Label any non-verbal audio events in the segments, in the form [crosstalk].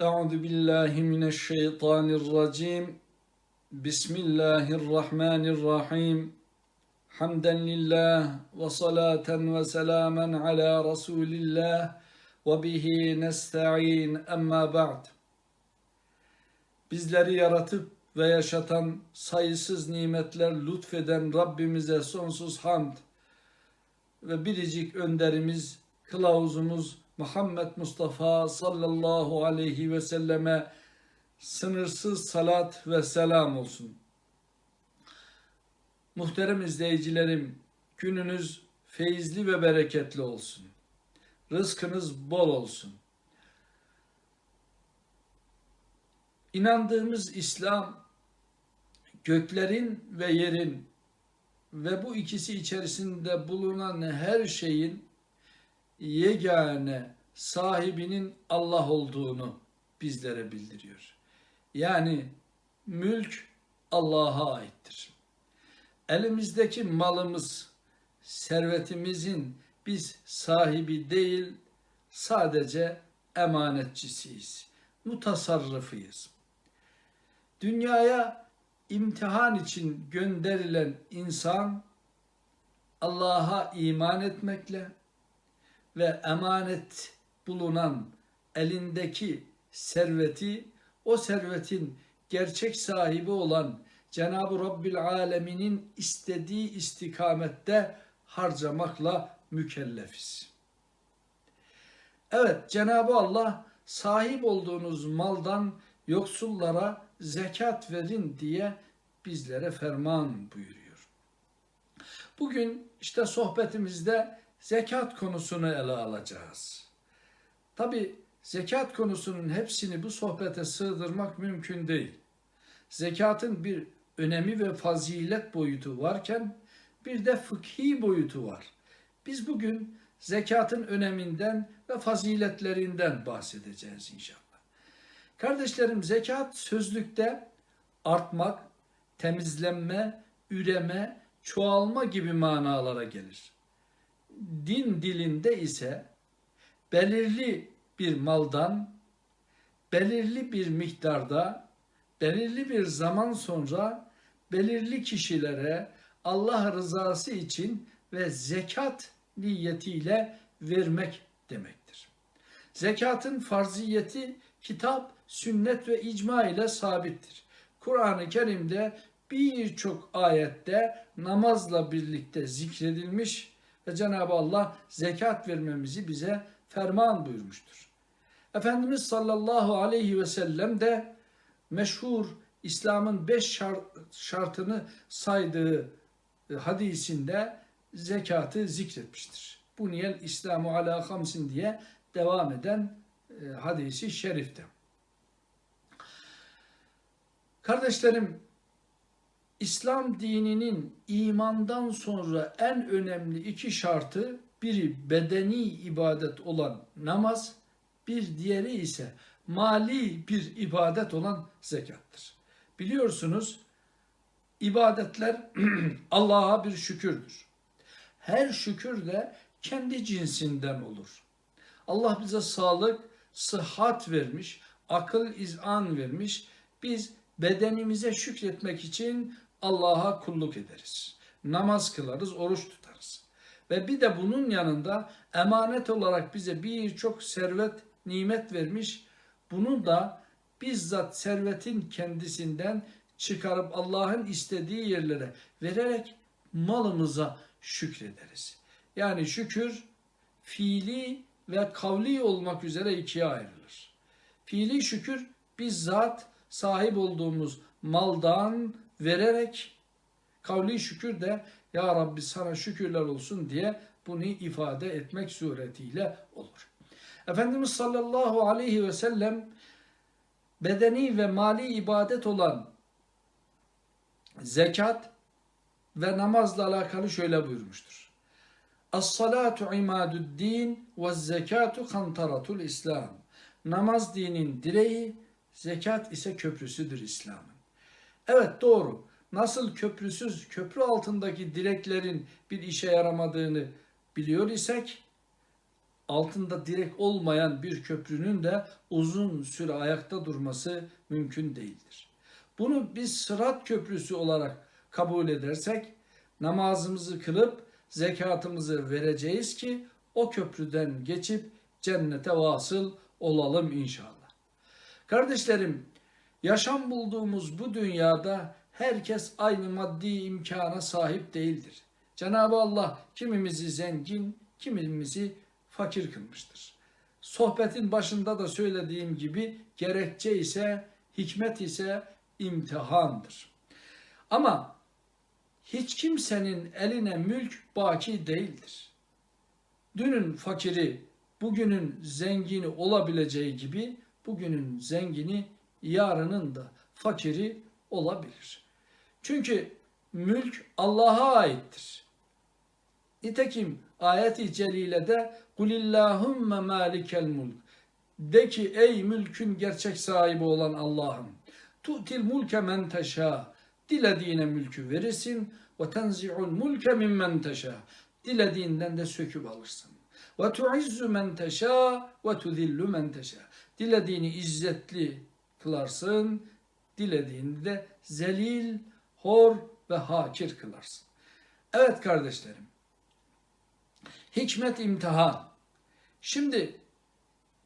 Euzu billahi mineşşeytanirracim. Bismillahirrahmanirrahim. Hamden lillah ve salaten ve selamen ala Resulillah ve bihi nesta'in emma ba'd. Bizleri yaratıp ve yaşatan, sayısız nimetler lütfeden Rabbimize sonsuz hamd ve biricik önderimiz, kılavuzumuz Muhammed Mustafa sallallahu aleyhi ve selleme sınırsız salat ve selam olsun. Muhterem izleyicilerim, gününüz feyizli ve bereketli olsun. Rızkınız bol olsun. İnandığımız İslam göklerin ve yerin ve bu ikisi içerisinde bulunan her şeyin yegane sahibinin Allah olduğunu bizlere bildiriyor. Yani mülk Allah'a aittir. Elimizdeki malımız, servetimizin biz sahibi değil, sadece emanetçisiyiz, mutasarrıfıyız. Dünyaya imtihan için gönderilen insan Allah'a iman etmekle ve emanet bulunan elindeki serveti o servetin gerçek sahibi olan Cenab-ı Rabbil Alemin'in istediği istikamette harcamakla mükellefiz. Evet Cenab-ı Allah sahip olduğunuz maldan yoksullara zekat verin diye bizlere ferman buyuruyor. Bugün işte sohbetimizde zekat konusunu ele alacağız. Tabi zekat konusunun hepsini bu sohbete sığdırmak mümkün değil. Zekatın bir önemi ve fazilet boyutu varken bir de fıkhi boyutu var. Biz bugün zekatın öneminden ve faziletlerinden bahsedeceğiz inşallah. Kardeşlerim zekat sözlükte artmak, temizlenme, üreme, çoğalma gibi manalara gelir. Din dilinde ise belirli bir maldan belirli bir miktarda belirli bir zaman sonra belirli kişilere Allah rızası için ve zekat niyetiyle vermek demektir. Zekatın farziyeti kitap, sünnet ve icma ile sabittir. Kur'an-ı Kerim'de birçok ayette namazla birlikte zikredilmiş ve Cenab-ı Allah zekat vermemizi bize ferman buyurmuştur. Efendimiz sallallahu aleyhi ve sellem de meşhur İslam'ın beş şartını saydığı e, hadisinde zekatı zikretmiştir. Bu niyel İslamu ala hamsin diye devam eden e, hadisi şerifte. Kardeşlerim, İslam dininin imandan sonra en önemli iki şartı biri bedeni ibadet olan namaz, bir diğeri ise mali bir ibadet olan zekattır. Biliyorsunuz ibadetler [clears throat] Allah'a bir şükürdür. Her şükür de kendi cinsinden olur. Allah bize sağlık, sıhhat vermiş, akıl izan vermiş. Biz bedenimize şükretmek için Allah'a kulluk ederiz. Namaz kılarız, oruç tutarız. Ve bir de bunun yanında emanet olarak bize birçok servet, nimet vermiş. Bunu da bizzat servetin kendisinden çıkarıp Allah'ın istediği yerlere vererek malımıza şükrederiz. Yani şükür fiili ve kavli olmak üzere ikiye ayrılır. Fiili şükür bizzat sahip olduğumuz maldan vererek kavli şükür de ya Rabbi sana şükürler olsun diye bunu ifade etmek suretiyle olur. Efendimiz sallallahu aleyhi ve sellem bedeni ve mali ibadet olan zekat ve namazla alakalı şöyle buyurmuştur. As-salatu imadu'd-din ve zekatu kantaratul İslam. Namaz dinin direği, zekat ise köprüsüdür İslam'ın. Evet doğru. Nasıl köprüsüz, köprü altındaki direklerin bir işe yaramadığını biliyor isek, altında direk olmayan bir köprünün de uzun süre ayakta durması mümkün değildir. Bunu biz sırat köprüsü olarak kabul edersek namazımızı kılıp zekatımızı vereceğiz ki o köprüden geçip cennete vasıl olalım inşallah. Kardeşlerim, yaşam bulduğumuz bu dünyada herkes aynı maddi imkana sahip değildir. Cenab-ı Allah kimimizi zengin, kimimizi fakir kılmıştır. Sohbetin başında da söylediğim gibi gerekçe ise, hikmet ise imtihandır. Ama hiç kimsenin eline mülk baki değildir. Dünün fakiri bugünün zengini olabileceği gibi bugünün zengini yarının da fakiri olabilir. Çünkü mülk Allah'a aittir. Nitekim ayet-i celilede Kulillahümme malikel mulk de ki ey mülkün gerçek sahibi olan Allah'ım tu'til mulke men teşâ dilediğine mülkü verirsin ve tenzi'ul mulke mimmen teşâ dilediğinden de söküp alırsın. Ve tu'izzu men teşâ ve tudillu men teşâ dilediğini izzetli kılarsın, dilediğini de zelil, hor ve hakir kılarsın. Evet kardeşlerim, hikmet imtihan. Şimdi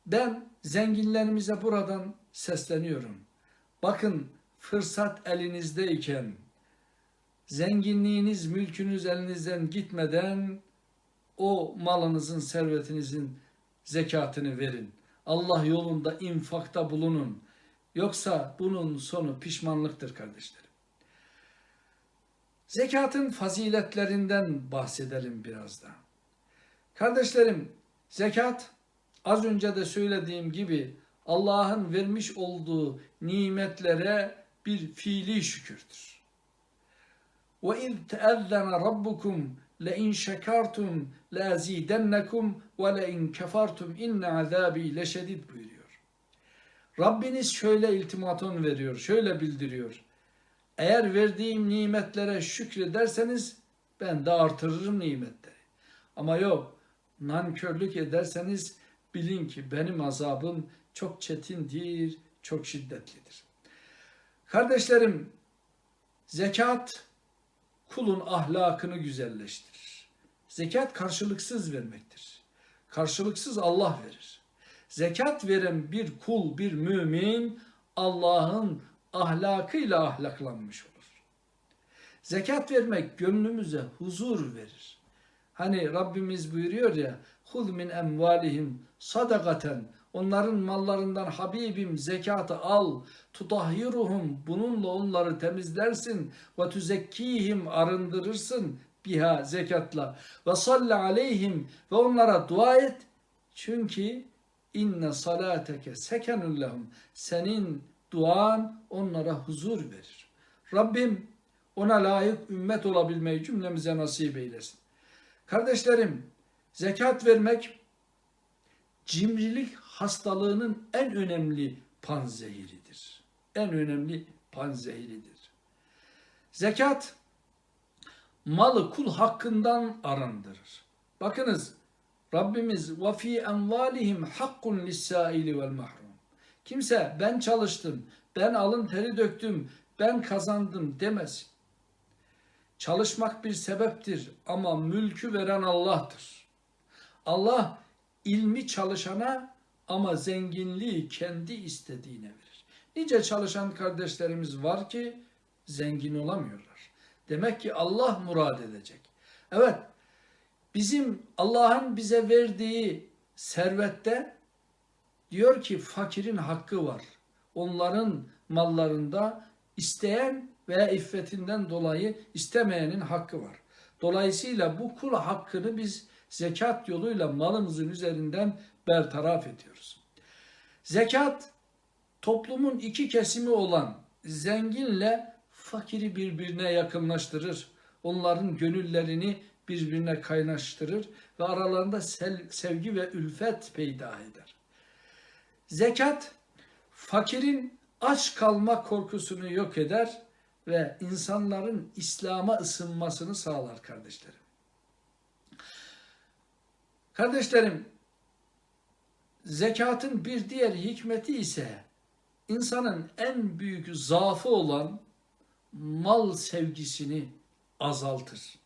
ben zenginlerimize buradan sesleniyorum. Bakın fırsat elinizdeyken, zenginliğiniz, mülkünüz elinizden gitmeden o malınızın, servetinizin zekatını verin. Allah yolunda infakta bulunun. Yoksa bunun sonu pişmanlıktır kardeşlerim. Zekatın faziletlerinden bahsedelim biraz da. Kardeşlerim, zekat az önce de söylediğim gibi Allah'ın vermiş olduğu nimetlere bir fiili şükürdür. İn şekartum la azidennekum ve le in kefartum inne azabi leşedid buyuruyor. Rabbiniz şöyle iltimaton veriyor, şöyle bildiriyor. Eğer verdiğim nimetlere şükrederseniz ben de artırırım nimetleri. Ama yok, nankörlük ederseniz bilin ki benim azabım çok çetindir, çok şiddetlidir. Kardeşlerim, zekat kulun ahlakını güzelleştirir. Zekat karşılıksız vermektir. Karşılıksız Allah verir. Zekat veren bir kul, bir mümin Allah'ın ahlakıyla ahlaklanmış olur. Zekat vermek gönlümüze huzur verir. Hani Rabbimiz buyuruyor ya, hud min emvalihim sadakaten onların mallarından Habibim zekatı al, tutahhiruhum bununla onları temizlersin ve tüzekkihim arındırırsın biha zekatla ve salli aleyhim ve onlara dua et çünkü inne salateke sekenun senin duan onlara huzur verir. Rabbim ona layık ümmet olabilmeyi cümlemize nasip eylesin. Kardeşlerim, zekat vermek cimrilik hastalığının en önemli panzehiridir. En önemli panzehiridir. Zekat malı kul hakkından arındırır. Bakınız Rabbimiz ve fi envalihim hakkun lis-saili. Kimse ben çalıştım, ben alın teri döktüm, ben kazandım demesin. Çalışmak bir sebeptir ama mülkü veren Allah'tır. Allah ilmi çalışana ama zenginliği kendi istediğine verir. Nice çalışan kardeşlerimiz var ki zengin olamıyorlar. Demek ki Allah murad edecek. Evet, bizim Allah'ın bize verdiği servette diyor ki fakirin hakkı var. Onların mallarında isteyen veya iffetinden dolayı istemeyenin hakkı var. Dolayısıyla bu kul hakkını biz zekat yoluyla malımızın üzerinden bertaraf ediyoruz. Zekat toplumun iki kesimi olan zenginle fakiri birbirine yakınlaştırır. Onların gönüllerini birbirine kaynaştırır ve aralarında sevgi ve ülfet peyda eder. Zekat fakirin aç kalma korkusunu yok eder ve insanların İslam'a ısınmasını sağlar kardeşlerim. Kardeşlerim, Zekatın bir diğer hikmeti ise insanın en büyük zaafı olan mal sevgisini azaltır.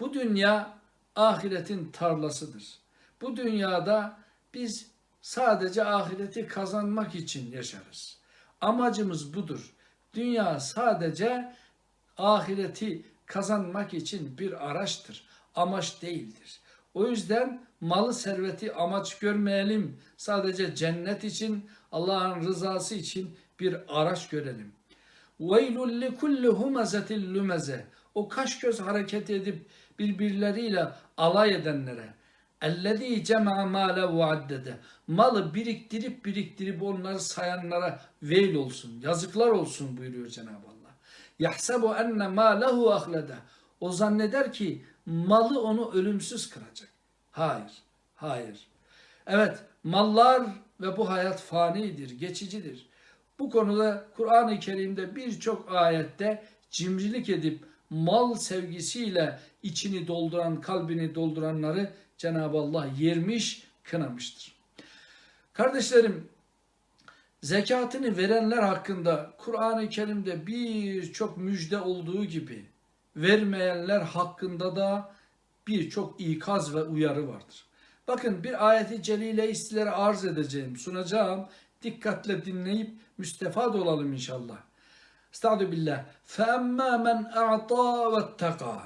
Bu dünya ahiretin tarlasıdır. Bu dünyada biz sadece ahireti kazanmak için yaşarız. Amacımız budur. Dünya sadece ahireti kazanmak için bir araçtır. Amaç değildir. O yüzden malı serveti amaç görmeyelim. Sadece cennet için, Allah'ın rızası için bir araç görelim. وَيْلُ لِكُلِّ هُمَزَةٍ لُمَزَةٍ O kaş göz hareket edip birbirleriyle alay edenlere. اَلَّذ۪ي جَمَعَ مَالَ وَعَدَّدَ Malı biriktirip biriktirip onları sayanlara veil olsun, yazıklar olsun buyuruyor Cenab-ı Allah. يَحْسَبُ اَنَّ مَالَهُ اَخْلَدَ O zanneder ki malı onu ölümsüz kılacak. Hayır, hayır. Evet, mallar ve bu hayat fanidir, geçicidir. Bu konuda Kur'an-ı Kerim'de birçok ayette cimrilik edip mal sevgisiyle içini dolduran, kalbini dolduranları Cenab-ı Allah yermiş, kınamıştır. Kardeşlerim, zekatını verenler hakkında Kur'an-ı Kerim'de birçok müjde olduğu gibi vermeyenler hakkında da birçok ikaz ve uyarı vardır. Bakın bir ayeti celile sizlere arz edeceğim, sunacağım. Dikkatle dinleyip müstefad olalım inşallah. Estağdu billah. فَاَمَّا مَنْ اَعْطَى وَاتَّقَى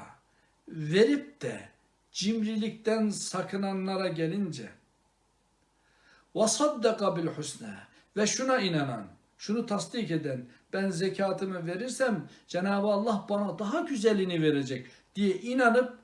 Verip de cimrilikten sakınanlara gelince وَصَدَّقَ بِالْحُسْنَى Ve şuna inanan, şunu tasdik eden, ben zekatımı verirsem Cenab-ı Allah bana daha güzelini verecek diye inanıp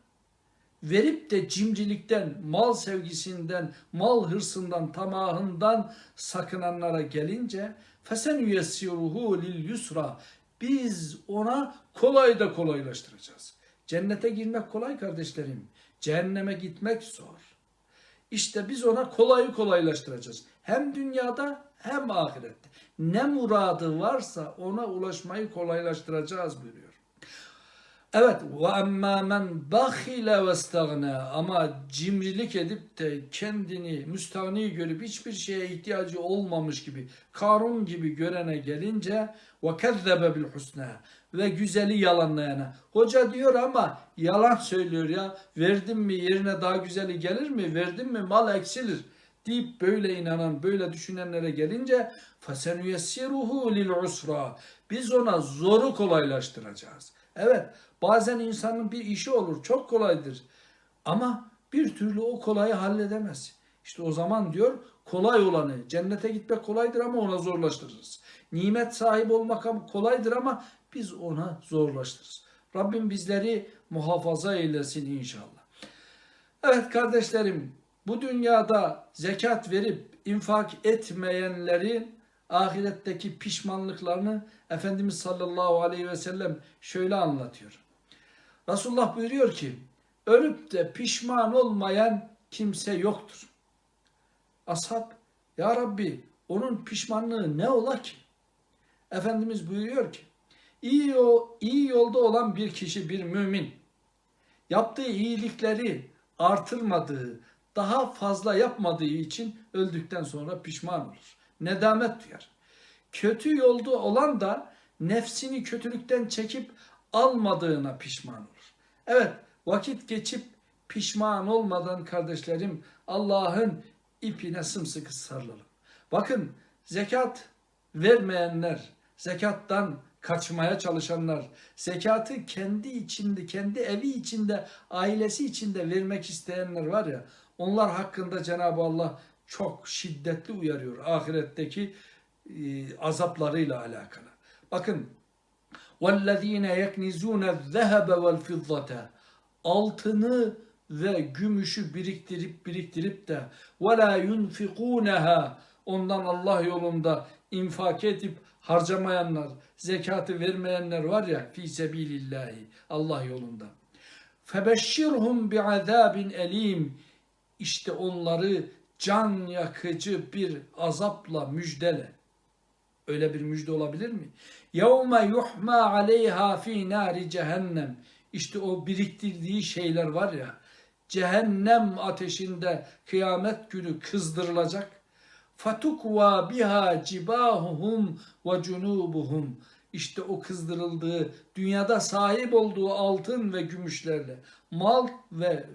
verip de cimrilikten, mal sevgisinden, mal hırsından, tamahından sakınanlara gelince fesen yessiruhu lil yusra biz ona kolay da kolaylaştıracağız. Cennete girmek kolay kardeşlerim. Cehenneme gitmek zor. İşte biz ona kolayı kolaylaştıracağız. Hem dünyada hem ahirette. Ne muradı varsa ona ulaşmayı kolaylaştıracağız buyuruyor. Evet ve emmâ men bakhile ve stagna ama cimrilik edip de kendini müstahni görüp hiçbir şeye ihtiyacı olmamış gibi Karun gibi görene gelince ve kezzebe husna ve güzeli yalanlayana. Hoca diyor ama yalan söylüyor ya. Verdim mi yerine daha güzeli gelir mi? Verdim mi mal eksilir deyip böyle inanan, böyle düşünenlere gelince fasen yesiruhu lil usra. Biz ona zoru kolaylaştıracağız. Evet, bazen insanın bir işi olur, çok kolaydır. Ama bir türlü o kolayı halledemez. İşte o zaman diyor kolay olanı, cennete gitmek kolaydır ama ona zorlaştırırız. Nimet sahibi olmak kolaydır ama biz ona zorlaştırırız. Rabbim bizleri muhafaza eylesin inşallah. Evet kardeşlerim, bu dünyada zekat verip infak etmeyenlerin ahiretteki pişmanlıklarını Efendimiz sallallahu aleyhi ve sellem şöyle anlatıyor. Resulullah buyuruyor ki ölüp de pişman olmayan kimse yoktur. Ashab ya Rabbi onun pişmanlığı ne ola ki? Efendimiz buyuruyor ki iyi, o, iyi yolda olan bir kişi bir mümin yaptığı iyilikleri artırmadığı, daha fazla yapmadığı için öldükten sonra pişman olur. Nedamet duyar. Kötü yolda olan da nefsini kötülükten çekip almadığına pişman olur. Evet vakit geçip pişman olmadan kardeşlerim Allah'ın ipine sımsıkı sarılalım. Bakın zekat vermeyenler, zekattan kaçmaya çalışanlar, zekatı kendi içinde, kendi evi içinde, ailesi içinde vermek isteyenler var ya, onlar hakkında Cenab-ı Allah çok şiddetli uyarıyor ahiretteki e, azaplarıyla alakalı. Bakın وَالَّذ۪ينَ يَكْنِزُونَ الذَّهَبَ وَالْفِضَّةَ Altını ve gümüşü biriktirip biriktirip de وَلَا يُنْفِقُونَهَا Ondan Allah yolunda infak edip harcamayanlar, zekatı vermeyenler var ya fi sebilillahi Allah yolunda. Febeşşirhum bi azabin elim. İşte onları can yakıcı bir azapla müjdele. Öyle bir müjde olabilir mi? Yevme yuhma aleyha fi nari cehennem. İşte o biriktirdiği şeyler var ya. Cehennem ateşinde kıyamet günü kızdırılacak fatukva biha cibahuhum ve cunubuhum işte o kızdırıldığı dünyada sahip olduğu altın ve gümüşlerle mal ve e,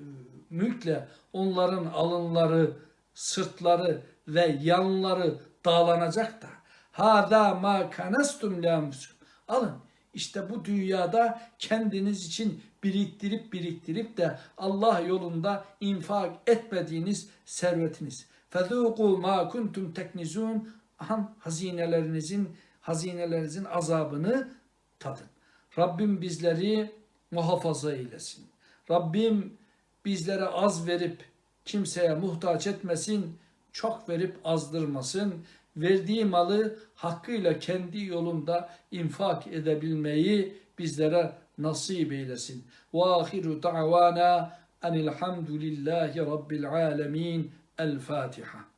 mülkle onların alınları sırtları ve yanları dağlanacak da hada ma kanastum lamsum alın işte bu dünyada kendiniz için biriktirip biriktirip de Allah yolunda infak etmediğiniz servetiniz. Fezûkû mâ kuntum teknizûn. Ahan hazinelerinizin hazinelerinizin azabını tadın. Rabbim bizleri muhafaza eylesin. Rabbim bizlere az verip kimseye muhtaç etmesin, çok verip azdırmasın. Verdiği malı hakkıyla kendi yolunda infak edebilmeyi bizlere nasip eylesin. Ve ahiru da'vana enilhamdülillahi rabbil alemin. الفاتحة.